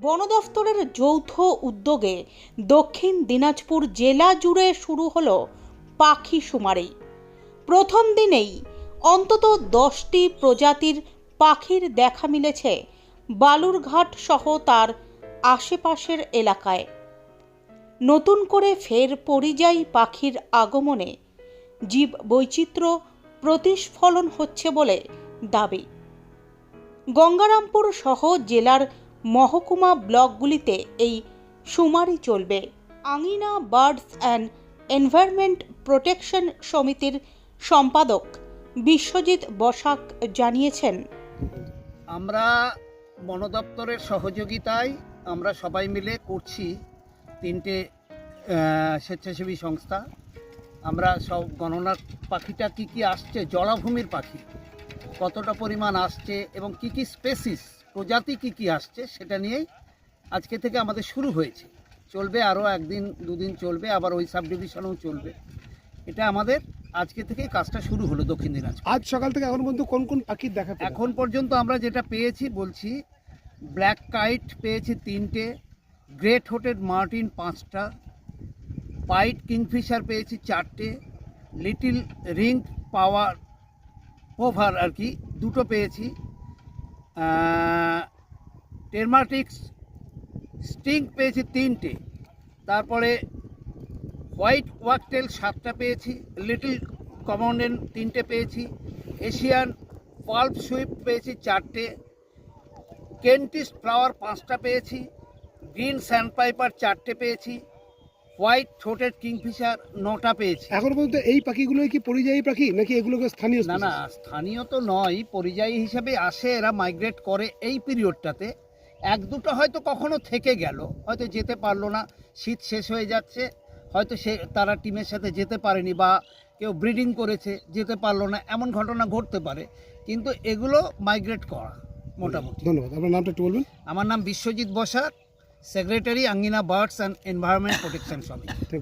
বন দফতরের যৌথ উদ্যোগে দক্ষিণ দিনাজপুর জেলা জুড়ে শুরু হল পাখি শুমারি। প্রথম দিনেই অন্তত দশটি প্রজাতির পাখির দেখা মিলেছে বালুরঘাট সহ তার আশেপাশের এলাকায়। নতুন করে ফের পরিযায়ী পাখির আগমনে জীব বৈচিত্র্য প্রতিস্ফলন হচ্ছে বলে দাবি। গঙ্গারামপুর সহ জেলার মহকুমা ব্লকগুলিতে এই শুমারি চলবে। আঙিনা বার্ডস অ্যান্ড এনভায়রনমেন্ট প্রোটেকশন সমিতির সম্পাদক বিশ্বজিৎ বসাক জানিয়েছেন। আমরা বন দপ্তরের সহযোগিতায় আমরা সবাই মিলে করছি তিনটে স্বেচ্ছাসেবী সংস্থা। আমরা সব গণনার পাখিটা কি কি আসছে, জলাভূমির পাখি, কতটা পরিমাণ আসছে এবং কি কি স্পেসিস প্রজাতি কি কি আসছে সেটা নিয়েই আজকে থেকে আমাদের শুরু হয়েছে। চলবে আরও একদিন দুদিন চলবে আবার ওই সাব ডিভিশনেও চলবে। এটা আমাদের আজকে থেকেই কাজটা শুরু হলো দক্ষিণ দিনাজপুর। আজ সকাল থেকে এখন পর্যন্ত কোন কোন পাখির দেখা এখন পর্যন্ত আমরা যেটা পেয়েছি বলছি ব্ল্যাক কাইট পেয়েছি তিনটে গ্রেট হোটেড মার্টিন পাঁচটা হোয়াইট কিংফিশার পেয়েছি চারটে লিটিল রিং পাওয়ার পোভার আর কি দুটো পেয়েছি টেরমাটিক্স স্টিং পেয়েছি তিনটে। তারপরে হোয়াইট ওয়াকটেল সাতটা পেয়েছি, লিটল কমন্ডেন তিনটে পেয়েছি, এশিয়ান পাল্প সুইপ পেয়েছি চারটে কেন্টিস ফ্লাওয়ার পাঁচটা পেয়েছি, গ্রিন স্যান্ডপাইপার চারটে পেয়েছি হোয়াইট থ্রোটেড কিংফিশার নটা পেয়েছি। এখন পর্যন্ত এই পাখিগুলোই কি পরিযায়ী পাখি নাকি এগুলোকে স্থানীয় না না স্থানীয় তো নয় পরিযায়ী হিসেবে আসে এরা মাইগ্রেট করে এই পিরিয়ডটাতে এক দুটো হয়তো কখনো থেকে গেল হয়তো যেতে পারল না শীত শেষ হয়ে যাচ্ছে হয়তো সে তারা টিমের সাথে যেতে পারেনি বা কেউ ব্রিডিং করেছে যেতে পারল না এমন ঘটনা ঘটতে পারে কিন্তু এগুলো মাইগ্রেট করা মোটামুটি। ধন্যবাদ আপনার নামটা একটু বলবেন? আমার নাম Biswajit Basak secretary Angina birds and environment protection সমিতি থ্যাংক